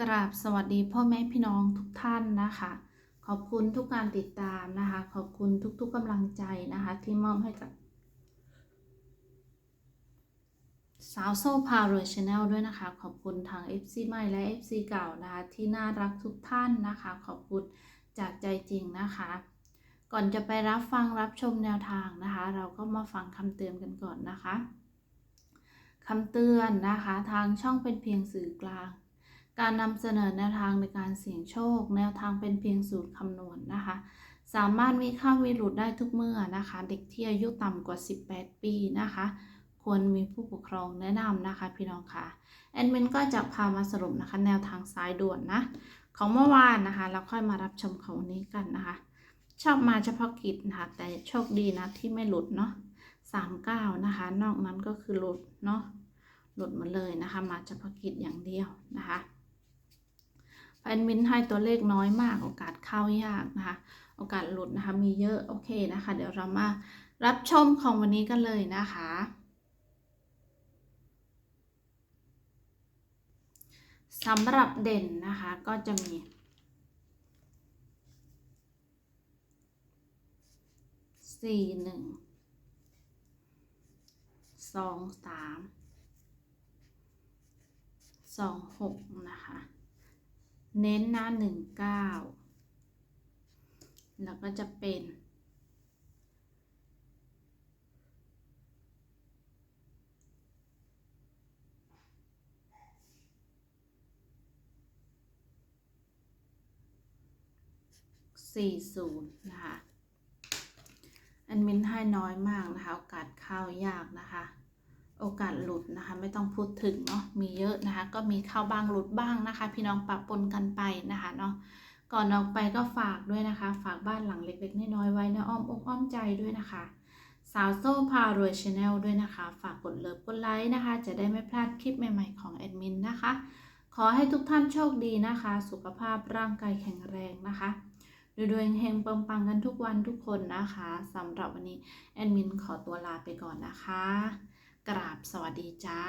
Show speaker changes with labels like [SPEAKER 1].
[SPEAKER 1] กราบสวัสดีพ่อแม่พี่น้องทุกท่านนะคะ ขอบคุณทุกการติดตามนะคะ ขอบคุณทุกๆกำลังใจนะคะ ที่มอบให้กับสาวโซ่พารวยชาแนลด้วยนะคะ ขอบคุณทาง FC ใหม่และ FC เก่านะคะ ที่น่ารักทุกท่านนะคะ ขอบคุณจากใจจริงนะคะ ก่อนจะไปรับฟังรับชมแนวทางนะคะ เราก็มาฟังคำเตือนกันก่อนนะคะคำเตือนนะคะ ทางช่องเป็นเพียงสื่อกลาง การนำเสนอแนวทางในการเสี่ยงโชค แนวทางเป็นเพียงสูตรคำนวณนะคะ สามารถมีค่าวิรุดได้ทุกเมื่อนะคะ เด็กที่อายุต่ำกว่า 18 ปีนะคะ ควรมีผู้ปกครองแนะนำนะคะ พี่น้องค่ะแอดมินก็จะพามาสรุปนะคะ แนวทางสายด่วนนะ ของเมื่อวานนะคะแล้วค่อยมารับชมของวันนี้กันนะคะ ชอบมาเฉพาะกิจนะคะแต่โชคดีนะที่ไม่หลุดเนาะสามเก้านะคะ นอกนั้นก็คือหลุดเนาะหลุดหมาเลยนะคะ มาเฉพาะกิจอย่างเดียวนะคะ แอดมินให้ตัวเลขน้อยมากโอกาสเข้ายากนะคะ โอกาสหลุดนะคะมีเยอะโอเคนะคะ เดี๋ยวเรามารับชมของวันนี้กันเลยนะคะ สำหรับเด่นนะคะก็จะมีสี่หนึ่งสองสามสองหกนะคะ เน้นหน้าหนึ่งเก้าแล้วก็จะเป็นสี่ศูนย์นะคะ อันมินให้น้อยมากนะคะ โอกาสเข้ายากนะคะ โอกาสหลุดนะคะ ไม่ต้องพูดถึงเนาะมีเยอะนะคะ ก็มีเข้าบ้างหลุดบ้างนะคะ พี่น้องปะปนกันไปนะคะเนาะก่อนออกไปก็ฝากด้วยนะคะ ฝากบ้านหลังเล็กๆน้อยๆไว้ในอ้อมอกอ้อมใจด้วยนะคะ สาวโซ่พารวยชาแนลด้วยนะคะ ฝากกดเลิฟกดไลค์นะคะ จะได้ไม่พลาดคลิปใหม่ ๆของแอดมินนะคะ ขอให้ทุกท่านโชคดีนะคะ สุขภาพร่างกายแข็งแรงนะคะรวยๆเฮงๆปังๆกันทุกวันทุกคนนะคะสำหรับวันนี้แอดมินขอตัวลาไปก่อนนะคะ กราบสวัสดีจ้า